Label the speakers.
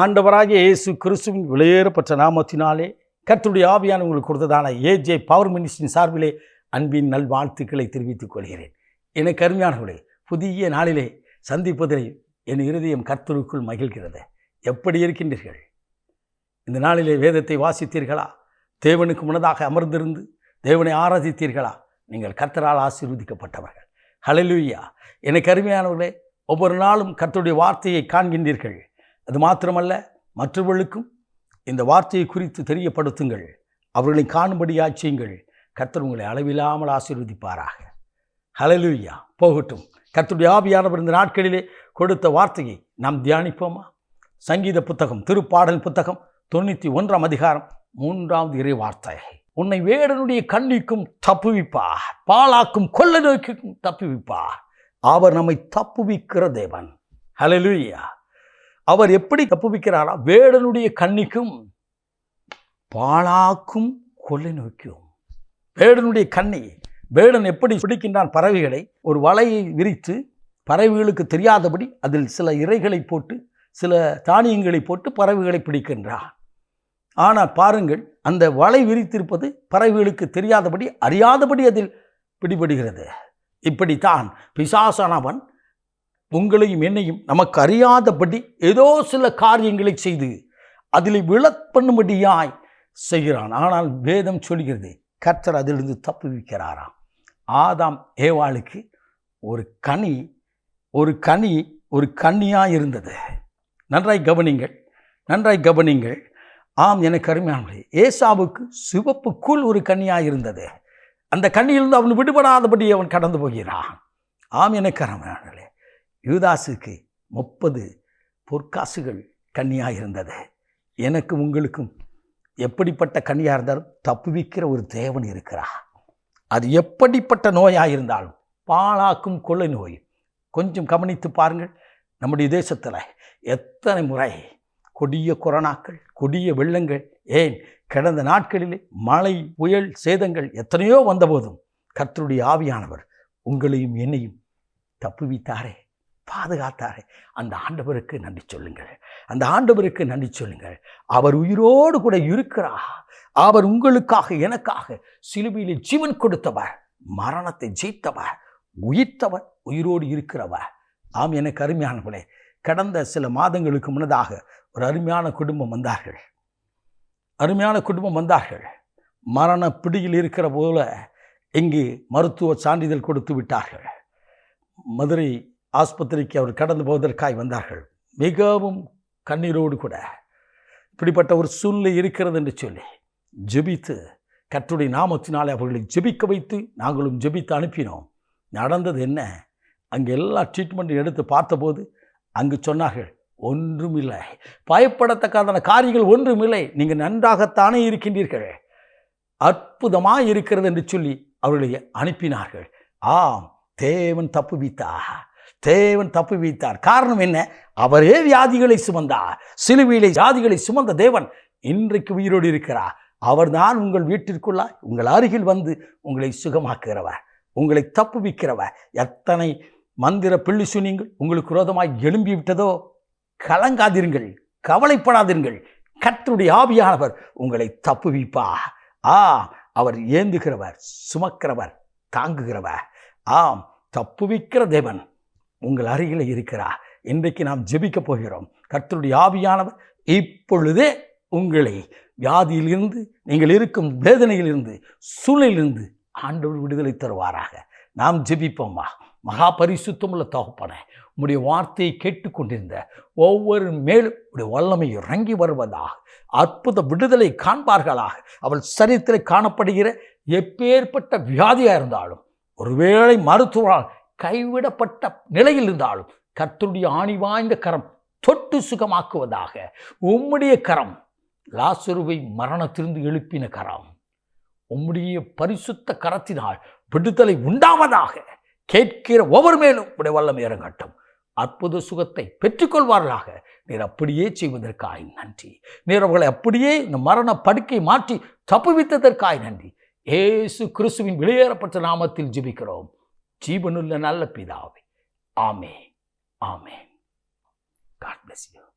Speaker 1: ஆண்டவராகிய இயேசு கிறிஸ்துவின் வெளியேறப்பட்ட நாமத்தினாலே கர்த்தருடைய ஆவியான உங்களுக்கு கொடுத்ததான ஏஜே பவர் மினிஸ்டின் சார்பிலே அன்பின் நல்வாழ்த்துக்களை தெரிவித்துக் கொள்கிறேன். என கருமையானவர்களே புதிய நாளிலே சந்திப்பதில் என் இருதயம் கர்த்தருக்குள் மகிழ்கிறது. எப்படி இருக்கின்றீர்கள்? இந்த நாளிலே வேதத்தை வாசித்தீர்களா? தேவனுக்கு முன்னதாக அமர்ந்திருந்து தேவனை ஆராதித்தீர்களா? நீங்கள் கர்த்தரால் ஆசீர்வதிக்கப்பட்டவர்கள். ஹalleluya எனக்கு அருமையானவர்களே ஒவ்வொரு நாளும் கர்த்தருடைய வார்த்தையை காண்கின்றீர்கள். அது மாத்திரமல்ல மற்றவர்களுக்கும் இந்த வார்த்தையை குறித்து தெரியப்படுத்துங்கள். அவர்களை காணும்படியாக செய்யுங்கள் கர்த்தர் உங்களை அளவில்லாமல் ஆசீர்வதிப்பாராக. ஹalleluya போகட்டும். கர்த்தருடைய ஆவியானவர் இந்த நாட்களிலே கொடுத்த வார்த்தையை நாம் தியானிப்போமா? சங்கீத புத்தகம் திருப்பாடல் புத்தகம் தொண்ணூற்றி ஒன்றாம் அதிகாரம் மூன்றாவது இறை வார்த்தை. உன்னை வேடனுடைய கண்ணிக்கும் தப்புவிப்பார். பாலாக்கும் கொள்ள நோய்க்கும் தப்புவிப்பார். அவர் நம்மை தப்புவிக்கிற தேவன். ஹalleluya அவர் எப்படி தப்புவிக்கிறாரா வேடனுடைய கண்ணிக்கும் பாலாக்கும் கொள்ளை நோய்க்கும். வேடனுடைய கண்ணி வேடன் எப்படி பிடிக்கின்றான் பறவைகளை? ஒரு வலையை விரித்து பறவைகளுக்கு தெரியாதபடி அதில் சில இறைகளை போட்டு சில தானியங்களை போட்டு பறவைகளை பிடிக்கின்றான் ஆனால் பாருங்கள் அந்த வலை விரித்திருப்பது பறவைகளுக்கு தெரியாதபடி அறியாதபடி அதில் பிடிபடுகிறது. இப்படித்தான் பிசாசானவன் உங்களையும் என்னையும் நமக்கு அறியாதபடி ஏதோ சில காரியங்களை செய்து அதில் விளப்பண்ணும்படியாய் செய்கிறான். ஆனால் வேதம் சொல்கிறது கர்த்தர் அதிலிருந்து தப்புவிக்கிறாராம் ஆதாம் ஏவாளுக்கு ஒரு கனி ஒரு கனி ஒரு கன்னியாக இருந்தது. நன்றாய் கவனிங்கள் நன்றாய் கவனிங்கள். ஆம் எனக்கு அருமையானது ஏசாவுக்கு சிவப்புக்குள் ஒரு கன்னியாக இருந்தது. அந்த கண்ணியிலிருந்து அவன் விடுபடாதபடி அவன் கடந்து போகிறான். ஆம் எனக்கு அருமையானே யூதாசுக்கு முப்பது பொற்காசுகள் கன்னியாக இருந்தது. எனக்கு உங்களுக்கும் எப்படிப்பட்ட கன்னியாக இருந்தாலும் தப்புவிக்கிற ஒரு தேவன் இருக்கிறார். அது எப்படிப்பட்ட நோயாக இருந்தாலும் பாழாக்கும் கொள்ளை நோய். கொஞ்சம் கவனித்து பாருங்கள் நம்முடைய தேசத்தில் எத்தனை முறை கொடிய கொரோனாக்கள் கொடிய வெள்ளங்கள் ஏன் கடந்த நாட்களிலே மழை புயல் சேதங்கள் எத்தனையோ வந்தபோதும் கர்த்தருடைய ஆவியானவர் உங்களையும் என்னையும் தப்புவித்தாரே பாதுகாத்தாரே அந்த ஆண்டவருக்கு நன்றி சொல்லுங்கள். அந்த ஆண்டவருக்கு நன்றி சொல்லுங்கள். அவர் உயிரோடு கூட இருக்கிறார். அவர் உங்களுக்காக எனக்காக சிலுவையிலே ஜீவன் கொடுத்தவர் மரணத்தை ஜெயித்தவர் உயிர்த்தவர் உயிரோடு இருக்கிறவர். ஆம் எனக்கு அருமையானவர்களே கடந்த சில மாதங்களுக்கு முன்னதாக ஒரு அருமையான குடும்பம் வந்தார்கள். அருமையான குடும்பம் வந்தார்கள். மரண பிடியில் இருக்கிற போல இங்கு மருத்துவ சான்றிதழ் கொடுத்து விட்டார்கள். மதுரை ஆஸ்பத்திரிக்கு அவர் கடந்து போவதற்காய் வந்தார்கள். மிகவும் கண்ணீரோடு கூட இப்படிப்பட்ட ஒரு சூழ்நிலை இருக்கிறது என்று சொல்லி ஜெபித்து கற்றுடைய நாமத்தினாலே அவர்களை ஜெபிக்க வைத்து நாங்களும் ஜெபித்து அனுப்பினோம். நடந்தது என்ன? அங்கே எல்லா ட்ரீட்மெண்ட்டும் எடுத்து பார்த்தபோது அங்கு சொன்னார்கள் ஒன்றும் இல்லை. பயப்படத்தக்காதான காரியங்கள் ஒன்றுமில்லை நீங்கள் நன்றாகத்தானே இருக்கின்றீர்கள். அற்புதமாக இருக்கிறது என்று சொல்லி அவர்களை அனுப்பினார்கள். ஆம் தேவன் தப்பு வைத்தார் தேவன் தப்பு வைத்தார் காரணம் என்ன? அவரே வியாதிகளை சுமந்தார். சிலுவையிலே வியாதிகளை சுமந்த தேவன் இன்றைக்கு உயிரோடு இருக்கிறார். அவர்தான் உங்கள் வீட்டிற்குள்ளாய் உங்கள் அருகில் வந்து உங்களை சுகமாக்குகிறவர் உங்களை தப்புவிக்கிறவர் எத்தனை மந்திர பிள்ளி சுனிங்கள் உங்களுக்கு விரோதமாய் எழும்பி விட்டதோ? கலங்காதிருங்கள் கவலைப்படாதிருங்கள் கற்றுடைய ஆவியானவர் உங்களை தப்புவிப்பா ஆ அவர் ஏந்துகிறவர் சுமக்கிறவர் தாங்குகிறவர். ஆம் தப்புவிக்கிற தேவன். உங்கள் அருகில் இருக்கிறார் இன்றைக்கு நாம் ஜெபிக்கப் போகிறோம். கர்த்தருடைய ஆவியானவர் இப்பொழுதே உங்களை வியாதியிலிருந்து நீங்கள் இருக்கும் வேதனையிலிருந்து சூழலிலிருந்து ஆண்டவர் விடுதலை தருவாராக. நாம் ஜெபிப்போம்மா மகா பரிசுத்தமுள்ள தகப்பன உம்முடைய வார்த்தையை கேட்டுக்கொண்டிருந்த ஒவ்வொரு மேலும் உடைய வல்லமை இறங்கி வருவதாக அற்புத விடுதலை காண்பார்களாக அவள் சரித்திரை காணப்படுகிற எப்பேற்பட்ட வியாதியாக இருந்தாலும் ஒருவேளை மருத்துவரால் கைவிடப்பட்ட நிலையில் இருந்தாலும் கர்த்தருடைய ஆணி வாய்ந்த கரம் தொட்டு சுகமாக்குவதாக உம்முடைய கரம் லாசுருவை மரணத்திலிருந்து எழுப்பின கரம். உம்முடைய பரிசுத்த கரத்தினால் விடுதலை உண்டாவதாக கேட்கிற ஒவ்வொரு மேலும் உடைய வல்லம் இறங்கட்டும். அற்புத சுகத்தை பெற்றுக்கொள்வார்களாக. நீர் அப்படியே செய்வதற்காய் நன்றி. நீர் அவர்களை அப்படியே இந்த மரண படுக்கை மாற்றி தப்புவித்ததற்காய் நன்றி. ஏசு கிறிஸ்துவின் வெளியேறப்பட்ட நாமத்தில் ஜெபிக்கிறோம். ஜீவனுள்ள நல்ல பிதாவே. ஆமே ஆமே காட் பிளஸ் யூ